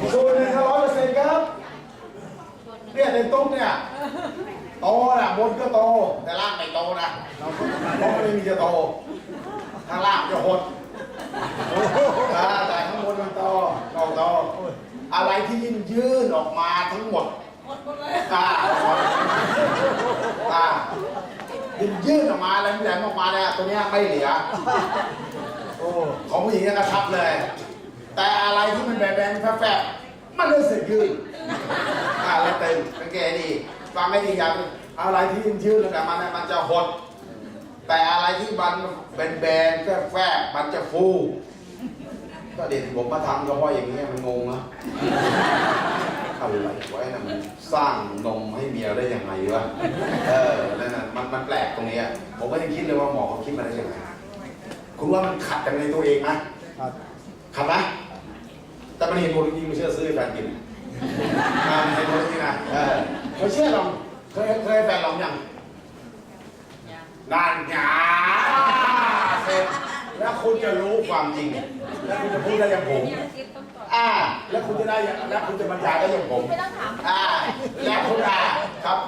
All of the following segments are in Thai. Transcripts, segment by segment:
สูตรหนึ่งร้อยเปอร์เซ็นต์ครับ เนี่ยในตุ้มเนี่ย โตนะบนก็โต แต่ล่างไม่โตนะเพราะไม่มีจะโต ข้างล่างจะหดอ่าแต่ข้างบนมันโตโตโตอะไรที่ยิ่งยื่นออกมาทั้งหมดอ่าหมดอ่ายิ่งยื่นออกมาอะไรแหลมออกมาเนี่ยตัวเนี้ยไม่เหลือโอ้ของผู้หญิงเนี่ยกระชับเลย แต่อะไรที่มันแบนๆแฟบๆมันรู้สึกยืดอ่าแล้วเต็มสังเกตให้ดีฟังให้ดีอย่างหนึ่งอะไรที่ยืดๆแล้วมันมันจะหด แต่อะไรที่มันเป็นแบนๆแฟบๆมันจะฟูก็เด็กผมมาทำก็เพราะอย่างนี้ยมันงงนะอะไรไว้นะมันสร้างนมให้เมียได้ยังไงวะ เออ นั่นน่ะมันมันแปลกตรงเนี้ยผมก็ยังคิดเลยว่าหมอเขาคิดมาได้ยังไง คุณว่ามันขัดกันในตัวเองไหมครับขัดไหม แต่มันเห็นผลจริงๆไม่เชื่อซื้อให้แฟนกินอ่ามันเห็นผลจริงๆนะเออเคยเชื่อลองเคยเคยให้แฟนลองยังนานหยาเสร็จแล้วคุณจะรู้ความจริง แล้วคุณจะพูดได้อย่างผม อ่า แล้วคุณจะได้อย่างแล้วคุณจะบรรยายได้อย่างผม ไม่ต้องถาม อ่า แล้วคุณอ่าครับ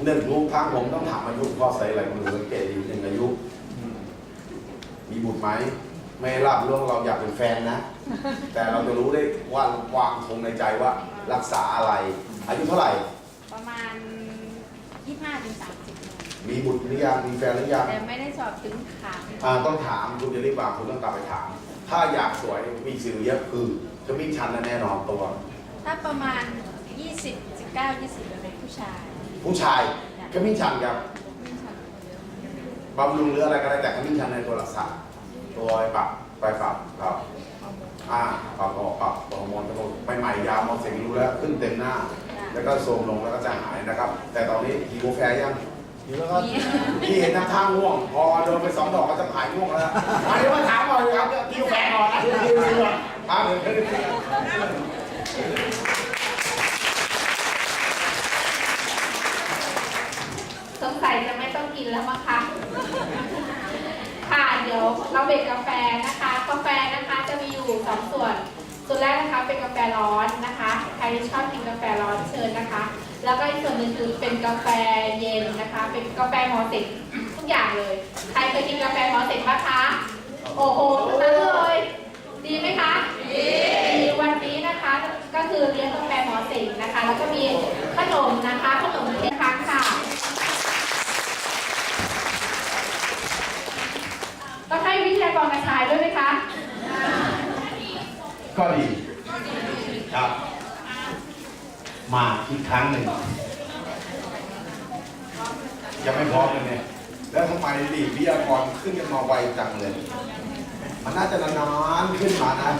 หนหนึ่งทุกครั้งผมต้องถามอายุข้อใส่อะไรคุณสังเกตดีหนึ่งอายุ มีบุตรไหมไม่รับเรื่องเราอยากเป็นแฟนนะ แต่เราจะรู้ได้ว่าวางคงในใจว่ารักษาอะไร อายุเท่าไหร่ ประมาณ 25ถึง30มีบุตรหรือยังมีแฟนหรือยังแต่ไม่ได้สอบถึงขาอ่าต้องถามคุณจะรีบวางคุณต้องกลับไปถาม ถ้าอยากสวยมีสิวเยอะคือจะมิ่งชันแน่นอนตัว ถ้าประมาณ 20 19 20เป็นผู้ชาย ผู้ชายขมิ้นชันครับไม่ใช่บำรุงหรืออะไรก็ได้แต่ขมิ้นชันในตัวรักษาตัวไปปรับไปปรับครับอ่าปรับออกปรับฮอร์โมนทั้งหมดใหม่ๆยาวมาเสร็จรู้แล้วขึ้นเต็มหน้า แล้วก็โทรมลงแล้วก็จะหายนะครับ แต่ตอนนี้ฮีโมแฟร์ยังอยู่แล้วครับมีพี่เห็นน้ำท่าง่วง พอโดนไปสองดอกก็จะหายง่วงแล้วอันนี้ว่าถามก่อนครับฮีโมแฟร์ก่อนนะฮีโมแฟร์ก่อนอ่าเดี๋ยวเดี๋ยว สงสัยจะไม่ต้องกินแล้วมั้งคะค่ะเดี๋ยวเราเบรกกาแฟนะคะ กาแฟนะคะจะมีอยู่สองส่วน ส่วนแรกนะคะเป็นกาแฟร้อนนะคะ ใครที่ชอบกินกาแฟร้อนเชิญนะคะ แล้วก็อีกส่วนหนึ่งคือเป็นกาแฟเย็นนะคะ เป็นกาแฟมอเสกทุกอย่างเลย ใครเคยกินกาแฟมอเสกบ้างคะโอ้โหทุกนั้นเลย ดีไหมคะ ดีวันนี้นะคะก็คือเลี้ยงกาแฟหมอเสกนะคะ แล้วก็มีขนมนะคะ ขนมเค้กค่ะ ต้องให้ วิทยากรกระชายด้วยไหมคะ ก็ดีครับ มาอีกครั้งหนึ่งยังไม่พร้อมเลยเนี่ยแล้วทำไมดีวิทยากรขึ้นกันมาไวจังเลย มันน่าจะนานๆขึ้นมานะ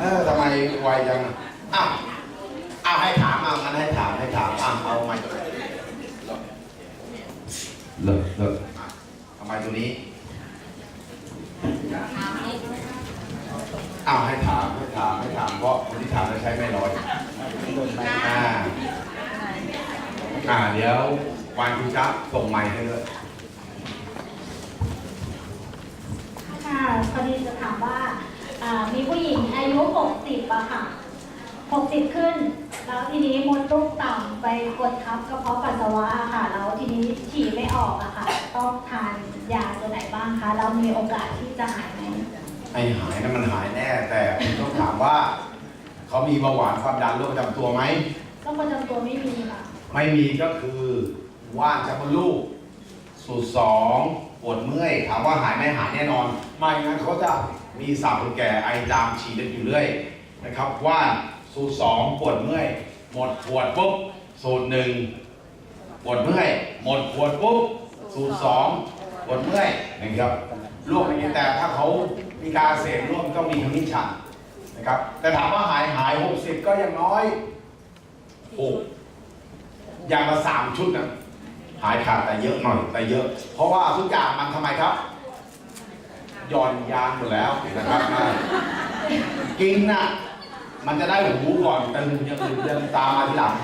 เออทำไมไวจังอะอ้าวอ้าวให้ถามอะมันให้ถามให้ถามอ้าวเอาไมค์ตัวไหนเลิกเลิกอะทำไมตัวนี้ อ้าวให้ถามให้ถามให้ถามเพราะคนที่ถามจะใช้ไม่ร้อยอ่าอ่าเดี๋ยววันคุณจับส่งไมค์ให้ด้วยค่ะพอดีจะถามว่าอ่ามีผู้หญิงอายุ 60อะค่ะ 60 ขึ้น แล้วทีนี้มดลูกต่ำไปกดทับกระเพาะปัสสาวะอะค่ะ แล้วทีนี้ฉี่ไม่ออกอะค่ะ ต้องทานยาตัวไหนบ้างคะ แล้วมีโอกาสที่จะหายไหม ไอ้หายนั้นมันหายแน่ แต่คุณต้องถามว่า เขามีเบาหวานความดันโรคประจำตัวไหม โรคประจำตัวไม่มีค่ะ ไม่มีก็คือว่างจากมดลูก สูตรสองปวดเมื่อยถามว่าหายไหมหายแน่นอน ไม่งั้นเขาจะมีสาวคนแก่ไอจามฉีดกันอยู่เรื่อยนะครับ ว่างสูตรสองปวดเมื่อย หมดปวดปุ๊บสูตรหนึ่งปวดเมื่อย หมดปวดปุ๊บสูตรสองปวดเมื่อยนะครับร่วมอย่างนี้แต่ถ้าเขา มีการเสพร่วมต้องมีมิ้นชันนะครับ แต่ถามว่าหายหาย60ก็ยังน้อยโออย่างละสามชุดนะหายขาดแต่เยอะหน่อยแต่เยอะ เพราะว่าทุกอย่างมันทำไมครับหย่อนยานหมดแล้วนะครับกินน่ะมันจะได้หูก่อนแต่หนึ่งย่างอื่นเดินตามมาทีหลัง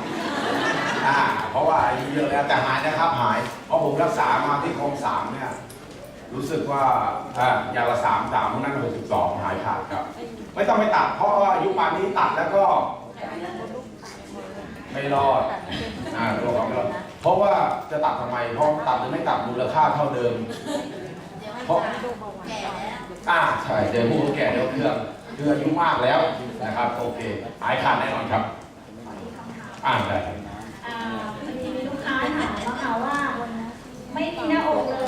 อ่าเพราะว่าเยอะแล้วแต่หายนะครับหายเพราะผมรักษามาที่คลองสามเนี่ย รู้สึกว่าอ่าอย่างละสามสามพวกนั้นหกสิบสองหายขาดครับ ไม่ต้องไปตัด เพราะว่าอายุปานนี้ตัดแล้วก็ไม่รอดอ่าตัวของเราเพราะว่าจะตัดทำไม เพราะตัดหรือไม่ตัดมูลค่าเท่าเดิม เพราะแก่แล้วอ่าใช่เดี๋ยวผู้แก่เดี๋ยวเครื่องคืออายุมากแล้วนะครับ โอเคหายขาดแน่นอนครับ อ่าได้ครับอ่าพอดีมีลูกค้าถามมาค่ะว่า ไม่มีหน้าอกเลยอะค่ะเรา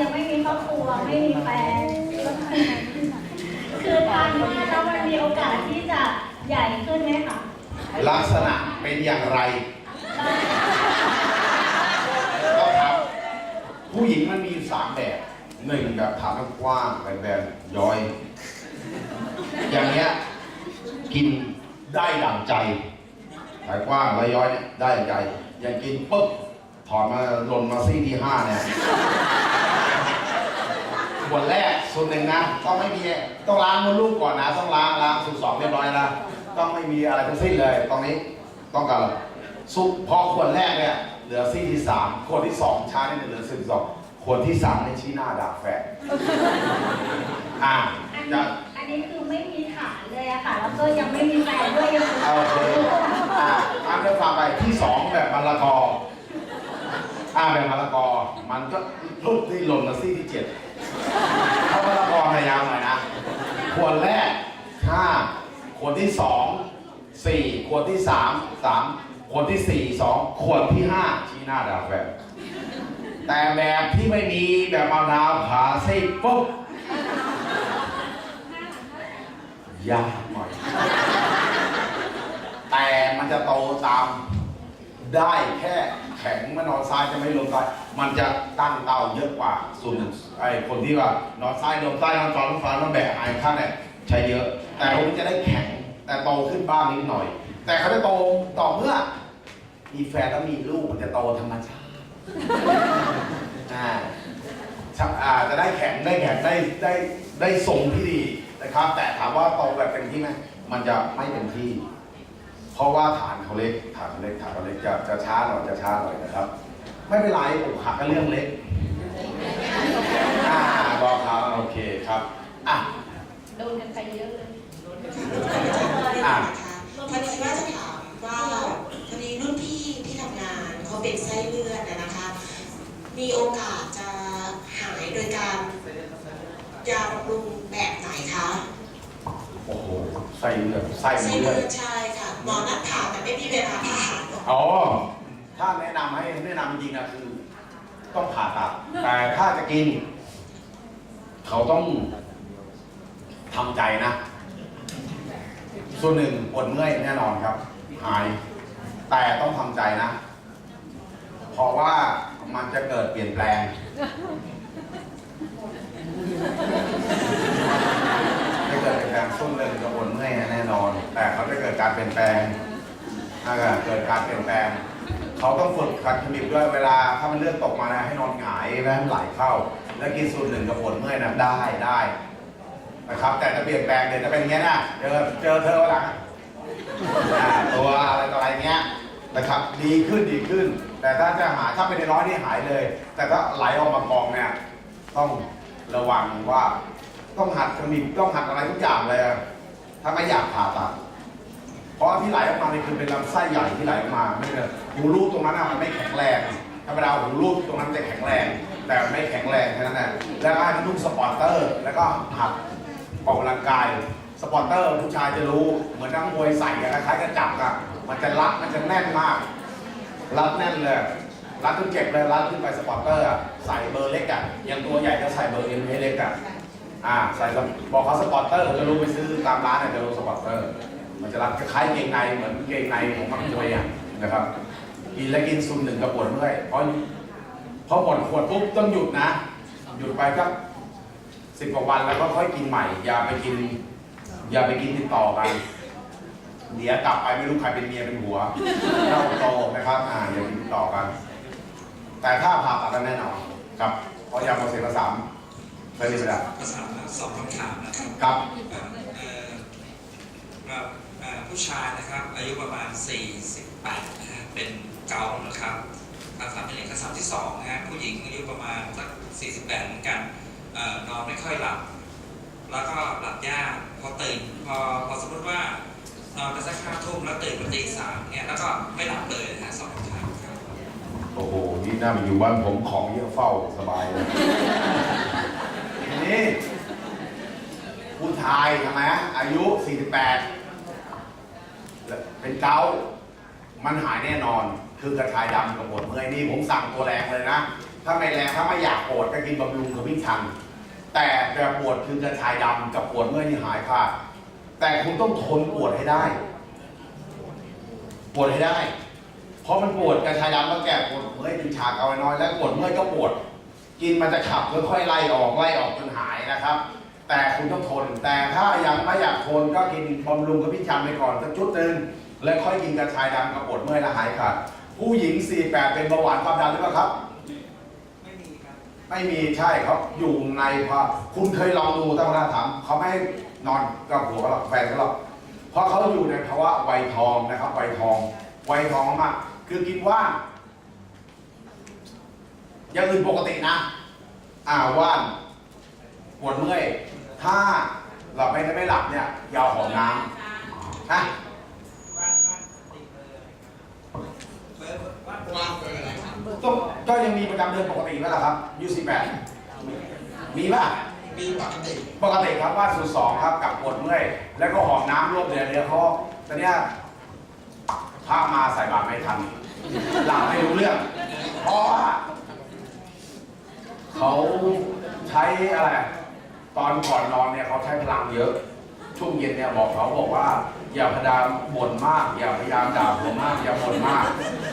ยังไม่มีครอบครัวไม่มีแฟนคือทานมากแล้วมันมีโอกาสที่จะใหญ่ขึ้นไหมคะลักษณะเป็นอย่างไรก็ครับ ผู้หญิงมันมีสามแบบหนึ่งแบบฐานกว้างแบบแบบย้อย อย่างเงี้ยกินได้ดั่งใจฐานกว้างและย้อยเนี่ยได้ดั่งใจ อย่างกินปุ๊บ ถอนมาหล่นมาซี่ที่ห้าเนี่ยขวดแรกส่วนหนึ่งนะ ต้องไม่มีต้องล้างมดลูกก่อนนะ ต้องล้างล้างสูตรสองเรียบร้อยนะต้องไม่มีอะไรทั้งสิ้นเลย ตรงนี้ต้องการซุปพอขวดแรกเนี่ยเหลือซี่ที่สามขวดที่สองช้านี่เหลือซี่ที่สองขวดที่สามในชี้หน้าดาบแฝดอ่าอันจะนี้อันนี้คือไม่มีฐานเลยอะค่ะ แล้วก็ยังไม่มีแฟนด้วยยังเอาโอเคอ่าตามด้วยฟังไปที่สองแบบมะละกอ อ่าแบบมะละกอ มันก็ลุกที่หล่นมาซี่ที่เจ็ดเพรามะละกอพยายามหน่อยนะ ขวดแรกห้าขวดที่สองสี่ขวดที่สามสามขวดที่สี่สองขวดที่ห้าชี้หน้าดาวแบบ แต่แบบที่ไม่มีแบบมะนาวผาซี่ปุ๊บยากหน่อยแต่มันจะโตตาม ได้แค่แข็งมานอนซ้ายจะไม่ลงซ้าย มันจะตั้งเตาเยอะกว่าส่วนไอ้คนที่ว่านอนซ้ายลงซ้ายนอนซ้อนนอนฟ้านอนแบกไอ้ข้างเนี่ยใช้เยอะ แต่ผมจะได้แข็งแต่โตขึ้นบ้างนิดหน่อย แต่เขาจะโตต่อเมื่อ มีแฟนแล้วมีลูกมันจะโตธรรมชาติอ่าจะได้แข็งได้แข็งได้ได้ได้ทรงที่ดีนะครับ แต่ถามว่าโตแบบเต็มที่ไหมมันจะไม่เต็มที่ เพราะว่าฐานเขาเล็กฐานเขาเล็กฐานเขาเล็กจะจะช้าหน่อยจะช้าหน่อยนะครับ ไม่เป็นไรอกหักก็เรื่องเล็กอ่าบอกเขาโอเคครับอะโดนกันไปเยอะเลยอะพอดีว่าจะถามว่าพอดีรุ่นพี่ที่ทำงานเขาเป็นไส้เลือดนะนะคะ มีโอกาสจะหายโดยการยาบำรุงแบบไหนคะโอ้โหไส้เลือดไส้ไส้เลืเลืออดดใช่ค่ะ หมอนัดผ่าแต่ไม่มีเวลาผ่าอ๋อ ถ้าแนะนำให้แนะนำจริงๆนะคือ ต้องผ่าตัด แต่ถ้าจะกิน เขาต้องทำใจนะ ส่วนหนึ่งปวดเมื่อยแน่นอนครับ หาย แต่ต้องทำใจนะ เพราะว่ามันจะเกิดเปลี่ยนแปลง จะเกิดเป็นการส่วนหนึ่งกับปวดเมื่อยแน่นอน แต่เขาจะเกิดการเปลี่ยนแปลงถ้าเกิดการเปลี่ยนแปลง เขาต้องฝึกขัดขมิบด้วยเวลาถ้ามันเลือดตกมานะให้นอนหงายแล้วไหลเข้า แล้วกินสูตรหนึ่งกับปวดเมื่อยนะได้ได้นะครับ แต่จะเปลี่ยนแปลงเดี๋ยวจะเป็นอย่างเงี้ยนะเจอเจอเธอวันหลังตัวอะไรต่ออะไรเงี้ยนะครับดีขึ้นดีขึ้น แต่ถ้าจะหาถ้าเป็นในร้อยนี่หายเลย แต่ถ้าไหลออกมากองเนี่ยต้องระวังว่า ต้องหัดขมิบต้องหัดอะไรทุกอย่างเลยถ้าไม่อยากผ่าตัดเพราะที่ไหลออกมาเนี่ยคือเป็นลำไส้ใหญ่ที่ไหลออกมาไม่ใช่หูรูดตรงนั้นอะมันไม่แข็งแรงธรรมดาหูรูดตรงนั้นจะแข็งแรง แต่มันไม่แข็งแรงแค่นั้นแหละแล้วก็ให้มันนุ่งสปอร์เตอร์ แล้วก็หัดออกกำลังกายสปอร์เตอร์ผู้ชายจะรู้เหมือนนักมวยใส่กันคล้ายกับจับอะมันจะรัดมันจะแน่นมาก รัดแน่นเลยรัดจนเจ็บเลยรัดขึ้นไปสปอร์เตอร์อะใส่เบอร์เล็กอะอย่างตัวใหญ่ก็ใส่เบอร์เอ็นให้เล็กอะ อ่าใส่บอกเขาสปอร์เตอร์จะรู้ไปซื้อตามร้านเนี่ยจะรู้สปอร์เตอร์ มันจะรัดคล้ายเกงในเหมือนเกงในของมักมวยอะนะครับกินแล้วกินซุมหนึ่งกระปวดเมื่อยเพราะพอหมดขวดปุ๊บต้องหยุดนะ หยุดไปสักสิบกว่าวันแล้วก็ค่อยกินใหม่ อย่าไปกิน อย่าไปกินติดต่อกันเดี๋ยวกลับไปไม่รู้ใครเป็นเมียเป็นผัวเราโตนะครับอ่าอย่ากินติดต่อกัน แต่ถ้าผ่าตัดกันแน่นอนครับเพราะยาโมเสกสาม ไม่ได้ไม่ได้ภาษาสองคำถามนะครับครับเอ่อเอ่อแบบเอ่อผู้ชายนะครับ อายุประมาณ 48นะฮะเป็นเกาต์นะครับการสามเป็นการสามที่สองนะฮะผู้หญิงอายุประมาณสัก48เหมือนกันเอ่อนอนไม่ค่อยหลับ แล้วก็หลับยากพอตื่นพอพอสมมติว่านอนไปสักห้าทุ่มแล้วตื่นมาตีสามเนี่ยแล้วก็ไม่หลับเลยนะฮะสองคำถามครับโอ้โหนี่น่ามาอยู่บ้านผมของเยอะเฝ้าสบายเลยที นี้ผู้ชายทำไมฮะอายุ 48 เป็นเกามันหายแน่นอน คือกระชายดำกับปวดเมื่อยนี่ผมสั่งตัวแรงเลยนะ ถ้าไม่แรงถ้าไม่อยากปวดก็กินบำรุงกับวิ่งชัน แต่แต่ปวดคือกระชายดำกับปวดเมื่อยนี่หายขาดแต่คุณต้องทนปวดให้ได้ ปวดให้ได้ เพราะมันปวดกระชายดำก็แก่ปวดเมื่อยดึงฉาเอาไว้น้อย แล้วปวดเมื่อยก็ปวด กินมันจะขับค่อยๆไล่ออกไล่ออกจนหายนะครับ แต่คุณต้องทน แต่ถ้ายังไม่อยากทนก็กินบำรุงกับพิชันไปก่อนสักชุดหนึ่งแล้วค่อยกินกระชายดำกับปวดเมื่อยแล้วหายขาดผู้หญิง 48 เป็นเบาหวานความดันหรือเปล่าครับ ไม่มีครับ ไม่มีใช่เขาอยู่ในภาคุณเคยลองดูตั้งคำถามเขาไม่ให้นอนกับผัวเขาหรอกแฟนเขาหรอกเพราะเขาอยู่ในภาวะวัยทองนะครับวัยทองวัยทองมากคือกินว่าง อย่างอื่นปกตินะ อ่าว่านปวดเมื่อย ถ้าหลับไม่ได้ไม่หลับเนี่ยอยาวหอมน้ำฮะว่างเบอร์อะไรครับก็ก็ยังมีประจำเดือนปกติไหมล่ะครับยูสิบแปดมีป่ะมีปกติปกติครับว่าสูตรสองครับกับปวดเมื่อย แล้วก็หอบน้ำรวบเดือดเดือดเขาตอนเนี้ยพามาใส่บาตรไม่ทันหลับไม่รู้เรื่องเพราะว่า เขาใช้อะไร ตอนก่อนนอนเนี่ยเขาใช้พลังเยอะ ช่วงเย็นเนี่ยบอกเขาบอกว่า อย่าพยายามบ่นมาก อย่าพยายามด่าผมมาก อย่าบ่นมาก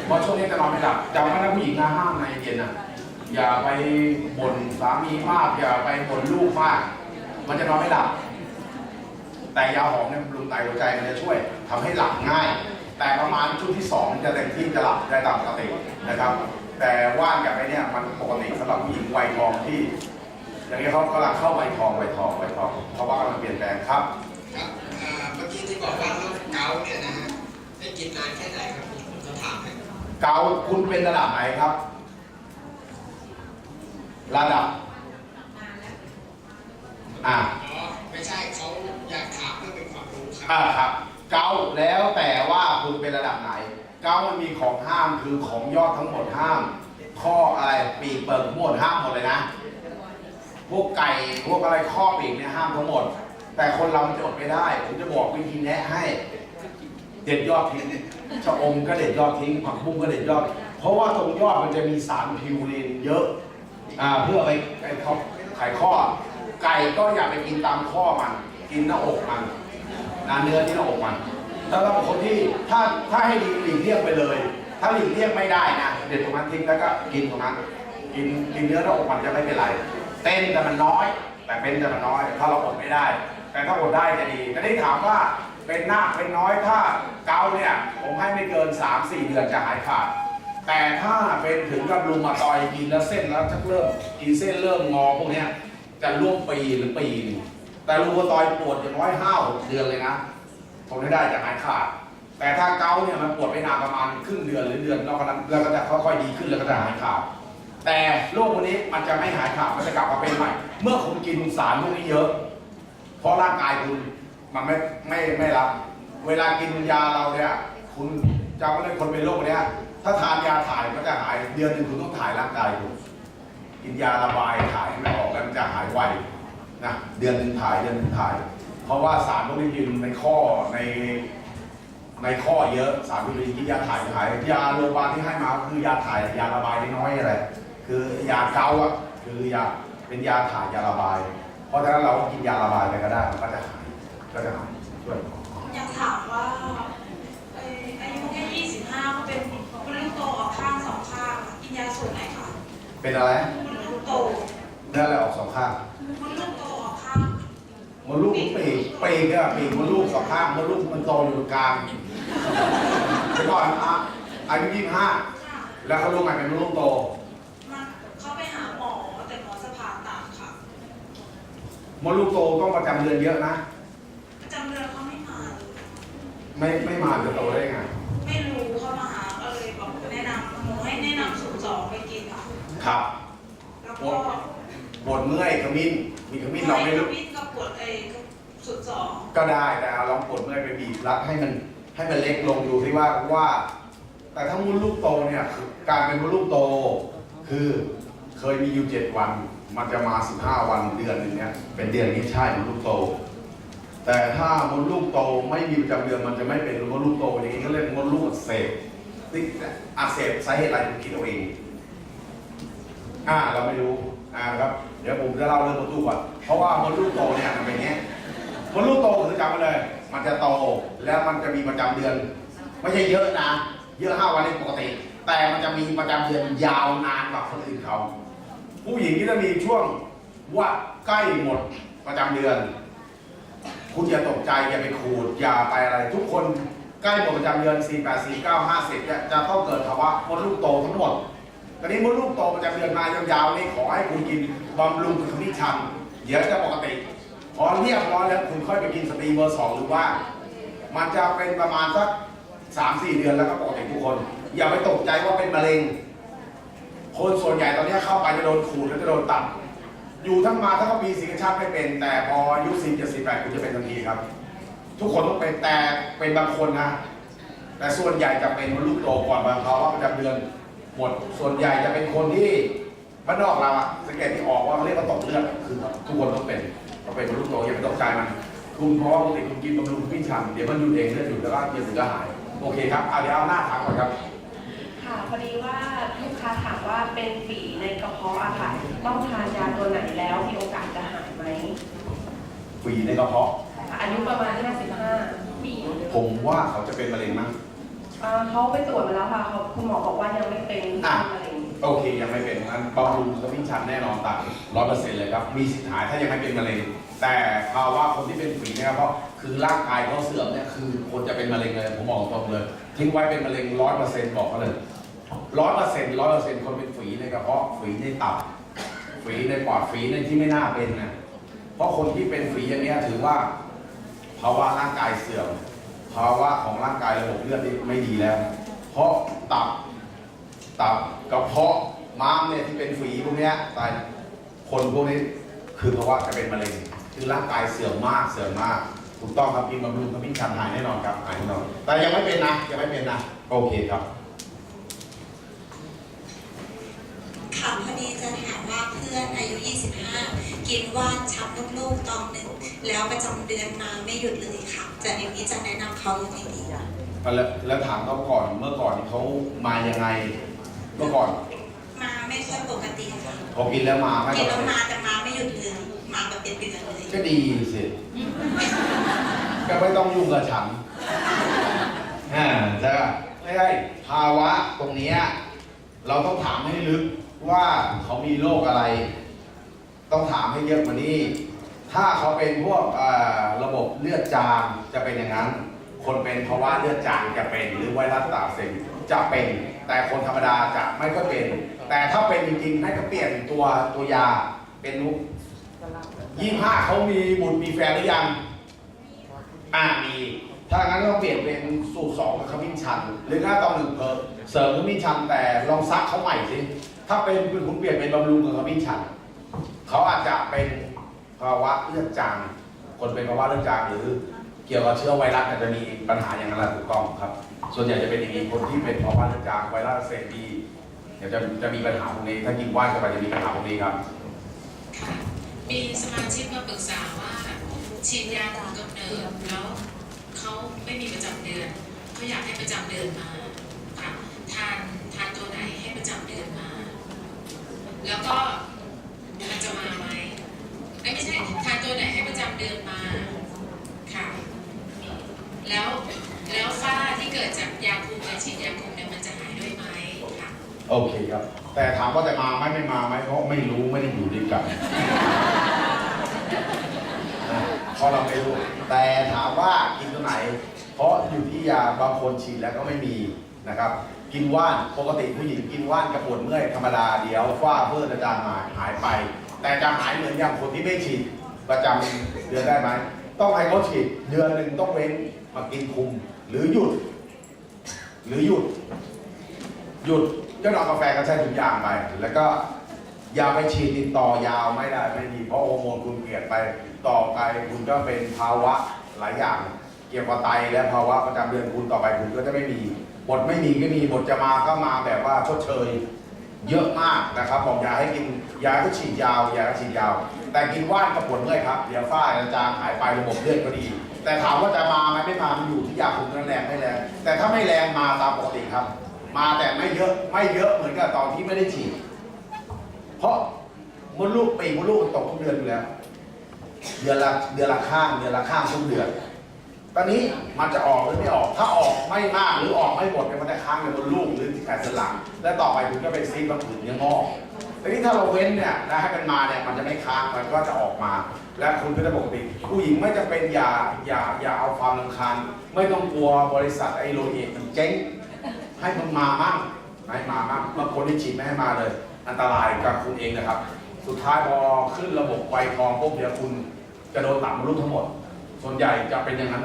เพราะช่วงนี้จะนอนไม่หลับจำไว้นะผู้หญิงนะห้ามในเย็นอะ อย่าไปบ่นสามีมาก อย่าไปบ่นลูกมาก มันจะนอนไม่หลับ แต่ยาหอมเนี่ยบำรุงไตหัวใจมันจะช่วยทำให้หลับง่าย แต่ประมาณชุดที่สองจะเต็มที่จะหลับได้ตามปกตินะครับ แต่ว่านกับไอ้เนี่ยมันปกติสำหรับผู้หญิงวัยทองที่ อย่างนี้เขากำลังเข้าวัยทองวัยทองวัยทองเพราะว่ากำลังเปลี่ยนแปลงครับครับอ่าเมื่อกี้ที่บอกว่าโรคเกาต์เนี่ยนะฮะให้กินนานแค่ไหนครับผมจะถามให้เกาต์คุณเป็นระดับไหนครับ ระดับ อ่าอ๋อไม่ใช่เขาอยากถามเพื่อเป็นความรู้ครับ อ่าครับ เกาต์แล้วแต่ว่าคุณเป็นระดับไหน เกามันมีของห้ามคือของยอดทั้งหมดห้าม ข้ออะไรปีกเปิดหมดห้ามหมดเลยนะ พวกไก่พวกอะไรข้อปีกเนี่ยห้ามทั้งหมด แต่คนเรามันจะอดไม่ได้ ผมจะบอกวิธีแนะให้ เด็ดยอดทิ้งชะอมก็เด็ดยอดทิ้งผักบุ้งก็เด็ดยอด เพราะว่าตรงยอดมันจะมีสารพิวรีนเยอะอ่าเพื่อไปไอ้เขาไขข้อ ไก่ก็อย่าไปกินตามข้อมัน กินหน้าอกมันนาเนื้อที่หน้าอกมัน แล้วก็คนที่ถ้าถ้าให้หลีกหลีกเลี่ยงไปเลย ถ้าหลีกเลี่ยงไม่ได้นะเด็ดตรงนั้นทิ้งแล้วก็กินตรงนั้นกินกินเนื้อหน้าอกมันจะไม่เป็นไร เต้นแต่มันน้อย แต่เป็นแต่มันน้อย ถ้าเราอดไม่ได้ แต่ถ้าอดได้จะดีก็ได้ถามว่าเป็นหน้าเป็นน้อยถ้าเกาเนี่ยผมให้ไม่เกิน 3-4 เดือนจะหายขาดแต่ถ้าเป็นถึงกับรุมาตอยกินแล้วเส้นแล้วจะเริ่มกินเส้นเริ่มงอพวกเนี้ยจะร่วมปีหรือปีนึงแต่รุมาตอยปวดอย่างน้อยห้าหกเดือนเลยนะ ทนไม่ได้จะหายขาด แต่ถ้าเกาเนี่ยมันปวดไม่นานประมาณครึ่งเดือนหรือเดือนแล้วก็แล้วก็จะค่อยๆดีขึ้นแล้วก็จะหายขาด แต่โรคพวกนี้มันจะไม่หายขาดมันจะกลับมาเป็นใหม่ เมื่อคุณกินสารพวกนี้เยอะ เพราะร่างกายคุณมันไม่ไม่ไม่รับ เวลากินยาเราเนี่ยคุณจำไว้เลยคนเป็นโรคเนี้ยถ้าทานยาถ่ายมันจะหายเดือนหนึ่งคุณต้องถ่ายร่างกายคุณกินยาระบายถ่ายให้มันออกแล้วมันจะหายไวนะเดือนหนึ่งถ่ายเดือนหนึ่งถ่าย เพราะว่าสารพวกนี้อยู่ในข้อในในข้อเยอะสารพวกนี้กินยาถ่ายหายยาโรงพยาบาลที่ให้มาก็คือยาถ่ายยาระบายน้อยๆอะไร คือยาเกาอะคือยาเป็นยาถ่ายยาระบาย เพราะฉะนั้นเราก็กินยาระบายไปก็ได้มันก็จะหายก็จะหายช่วยอยากถามว่าเอ่ออายุแค่ 25 ก็เป็นมดลูกโตออกข้างสองข้างกินยาสูตรไหนคะเป็นอะไรมดลูกโตเนื้ออะไรออกสองข้างมดลูกโตออกข้าง มดลูกหรือปีกปีกอะปีกมดลูกสองข้างมดลูกมันโตอยู่ตรงกลางเดี๋ยวก่อนอะอายุยี่สิบห้าค่ะแล้วเขารู้ไงเป็นมดลูกโต มันเขาไปหาหมอแต่หมอจะผ่าตัดค่ะมดลูกโตต้องประจำเดือนเยอะนะ ประจำเดือนเขาไม่มาเลยไม่ไม่มาจะโตได้ไงไม่รู้เขามาหาก็เลยบอกแนะนำหมอให้แนะนำสูตรสองไปกินอะครับ แล้วก็ ปวดเมื่อยขมิ้นมีขมิ้นเราไม่รู้วิ่งกับปวดไอ้สุดสองก็ได้แต่เอาลองปวดเมื่อยไปบีบรัดให้มันให้มันเล็กลงดูที่ว่าว่า แต่ถ้ามดลูกโตเนี่ยคือการเป็นมดลูกโต คือเคยมีอยู่เจ็ดวัน มันจะมาสิบห้าวันเดือนหนึ่งเนี่ยเป็นเดือนนี้ใช่มดลูกโต แต่ถ้ามดลูกโตไม่มีประจำเดือนมันจะไม่เป็นมดลูกโตอย่างนี้ก็เรียกมดลูกอักเสบนี่อักเสบสาเหตุอะไรคุณคิดเอาเองอ่าเราไม่รู้อ่าครับ เดี๋ยวผมจะเล่าเรื่องมดลูกก่อน เพราะว่ามดลูกโตเนี่ยมันเป็นอย่างเงี้ยมดลูกโตคือจำไว้เลย มันจะโตแล้วมันจะมีประจำเดือน ไม่ใช่เยอะนะ เยอะห้าวันนี่ปกติ แต่มันจะมีประจำเดือนยาวนานกว่าคนอื่นเขาผู้หญิงที่จะมีช่วงว่าใกล้หมดประจำเดือน คุณอย่าตกใจอย่าไปขูดอย่าไปอะไร ทุกคนใกล้หมดประจำเดือน 4 8 4 9 50เนี่ยจะต้องเกิดภาวะมดลูกโตทั้งหมด ตอนนี้มดลูกโตประจำเดือนมายาวๆนี่ขอให้คุณกินบำรุงขมิ้นชันเดี๋ยวจะปกติพอเรียบร้อยแล้วคุณค่อยไปกินสตรีเบอร์สองหรือว่า มันจะเป็นประมาณสักสามสี่เดือนแล้วก็ปกติทุกคน อย่าไปตกใจว่าเป็นมะเร็ง คนส่วนใหญ่ตอนนี้เข้าไปจะโดนขูดแล้วจะโดนตัด อยู่ทั้งมาทั้งปีสิงชาติไม่เป็น แต่พออายุสี่เจ็ดสี่แปดคุณจะเป็นทันทีครับ ทุกคนต้องเป็นแต่เป็นบางคนนะแต่ส่วนใหญ่จะเป็นมดลูกโตก่อนบางเขาว่าประจำเดือน หมดส่วนใหญ่จะเป็นคนที่บ้านนอกเราอะสังเกตที่ออกว่าเขาเรียกว่าตกเลือดคือทุกคนต้องเป็นต้องเป็นมดลูกโตอย่าไปตกใจมันคุณเพราะว่าปกติคุณกินบำรุงพิชันเดี๋ยวมันหยุดเองเลือดหยุดแล้วก็เดี๋ยวมันก็หาย โอเคครับเอาเดี๋ยวเอาหน้าถามก่อนครับค่ะพอดีว่าลูกค้าถามว่าเป็นฝีในกระเพาะอะค่ะต้องทานยาตัวไหนแล้วมีโอกาสจะหายไหมฝีในกระเพาะค่ะอายุประมาณ55ปีผมว่าเขาจะเป็นมะเร็งมั้ง อ่าเขาไปตรวจมาแล้วค่ะเขาคุณหมอบอกว่ายังไม่เป็นอะมะเร็งโอเคยังไม่เป็นงั้นบำรุงขมิ้นชันแน่นอนตัดร้อยเปอร์เซ็นต์เลยครับมีสิทธิ์หายถ้ายังไม่เป็นมะเร็งแต่ภาวะคนที่เป็นฝีเนี่ยเพราะคือร่างกายเขาเสื่อมเนี่ยคือคนจะเป็นมะเร็งเลยผมบอกตรงเลยทิ้งไว้เป็นมะเร็งร้อยเปอร์เซ็นต์บอกเขาเลยร้อยเปอร์เซ็นต์ร้อยเปอร์เซ็นต์คนเป็นฝีในกระเพาะฝีในตับฝีในปอดฝีในที่ไม่น่าเป็นนะเพราะคนที่เป็นฝีอย่างเนี้ยถือว่าภาวะร่างกายเสื่อม ภาวะของร่างกายระบบเลือดนี่ไม่ดีแล้ว เพราะตับ ตับกระเพาะม้ามเนี่ยที่เป็นฝีพวกเนี้ยตายคนพวกนี้คือภาวะจะเป็นมะเร็ง คือร่างกายเสื่อมมากเสื่อมมาก ถูกต้องครับกินบำรุงขมิ้นชันหายแน่นอนครับหายแน่นอนแต่ยังไม่เป็นนะยังไม่เป็นนะโอเคครับ ค่ะพอดีจะถามว่าเพื่อนอายุ 25 กินว่านชับลูกๆตอนหนึ่ง แล้วประจำเดือนมาไม่หยุดเลยค่ะ จะอย่างนี้จะแนะนำเขายังไงดีแล้วแล้วถามเขาก่อนเมื่อก่อนนี่เขามายังไง เมื่อก่อน มาไม่ค่อยปกติค่ะพอกินแล้วมาไม่กินปแล้วกติมาแต่มาไม่หยุดเลยมาแบบเป็นเดือนเลย ก็ดีสิก็ไม่ต้องยุ่งกับฉันอ่าใช่ป่ะไม่ใช่ภาวะตรงเนี้ยเราต้องถามให้ลึก ว่าเขามีโรคอะไร ต้องถามให้เยอะกว่านี้ ถ้าเขาเป็นพวกระบบเลือดจางจะเป็นอย่างนั้น คนเป็นภาวะเลือดจางจะเป็น หรือไวรัสตับเซลจะเป็น แต่คนธรรมดาจะไม่ค่อยเป็น แต่ถ้าเป็นจริงๆให้เขาเปลี่ยนตัวตัวยาเป็นนุยี่ห้าเขามีบุตรมีแฟนหรือยัง อ่ามี ถ้างั้นก็ต้องเปลี่ยนเป็นสูตรสองกับขมิ้นชัน หรือหน้าตอนหนึ่งเพิ่มเสริมขมิ้นชันแต่ลองซักเขาใหม่สิ ถ้าเป็นคุณเปลี่ยนเป็นบำรุงกับขมิ้นชัน เขาอาจจะเป็นภาวะเลือดจาง คนเป็นภาวะเลือดจางหรือเกี่ยวกับเชื้อไวรัสอาจจะมีปัญหาอย่างนั้นแหละถูกต้องครับ ส่วนใหญ่จะเป็นอย่างนี้คนที่เป็นภาวะเลือดจางไวรัสเซบีเดี๋ยวจะจะมีปัญหาตรงนี้ ถ้ากินว่านเข้าไปจะมีปัญหาตรงนี้ครับค่ะมีสมาชิกมาปรึกษาว่าฉีดยาคุมกำเนิดแล้วเขาไม่มีประจำเดือนเขาอยากให้ประจำเดือนมาค่ะทานทานตัวไหนให้ประจำเดือนมา แล้วก็มันจะมาไหมเอ้ยไม่ใช่ทานตัวไหนให้ประจำเดือนมาค่ะ แล้วแล้วฝ้าที่เกิดจากยาคุมการฉีดยาคุมเนี่ยมันจะหายด้วยไหมค่ะ โอเคครับ แต่ถามว่าจะมาไหมไม่มาไหมเพราะไม่รู้ไม่ได้อยู่ด้วยกันนะเพราะเราไม่รู้ แต่ถามว่ากินตัวไหน เพราะอยู่ที่ยาบางคนฉีดแล้วก็ไม่มีนะครับ กินว่านปกติผู้หญิงกินว่านกระปวดเมื่อยธรรมดาเดียวฝ้าเพื่อจะจางหายหายไป แต่จะหายเหมือนอย่างคนที่ไม่ฉีดประจำเดือนได้ไหมต้องให้เขาฉีดเดือนหนึ่งต้องเว้นมากินคุมหรือหยุด หรือหยุด หยุด เจ้าหนอนกาแฟก็ใช้ถุงยางไป แล้วก็อย่าไปฉีดติดต่อยาวไม่ได้ไม่ดี เพราะฮอร์โมนคุณเปลี่ยนไปต่อไปคุณก็เป็นภาวะหลายอย่าง เกี่ยวกับไตและภาวะประจำเดือนคุณต่อไปคุณก็จะไม่มี บทไม่มีก็มีบทจะมาก็มาแบบว่าชดเชยเยอะมากนะครับบอกยาให้กินยาก็ฉีดยาวยาก็ฉีดยาว แต่กินว่านกับปวดเมื่อยครับเดี๋ยวฝ้าจะจางหายไประบบเลือดก็ดี แต่ถามว่าจะมาไหมไม่มามันอยู่ที่ยาคุมนั้นแรงไม่แรงแต่ถ้าไม่แรงมาตามปกติครับ มาแต่ไม่เยอะไม่เยอะเหมือนกับตอนที่ไม่ได้ฉีด เพราะมดลูกปีมดลูกมันตกทุกเดือนอยู่แล้ว เดือนละเดือนละข้างเดือนละข้างทุกเดือน ตอนนี้มันจะออกหรือไม่ออก ถ้าออกไม่มากหรือออกไม่หมดเนี่ยมันจะค้างอยู่บนลูกหรือที่แขนสันหลัง และต่อไปคุณก็เป็นซีดบางผืนเนื้องอกทีนี้ถ้าเราเว้นเนี่ยนะให้มันมาเนี่ยมันจะไม่ค้างมันก็จะออกมา และคุณก็จะปกติผู้หญิงไม่จะเป็นอย่าอย่าอย่าเอาความรำคาญไม่ต้องกลัวบริษัทไอโรเอทมันเจ๊ง ให้มันมาบ้างให้มาบ้างบางคนที่ฉีดไม่ให้มาเลย อันตรายกับคุณเองนะครับ สุดท้ายพอขึ้นระบบไวทองพวกเดียวคุณจะโดนตัดมดลูกทั้งหมด ส่วนใหญ่จะเป็นอย่างนั้น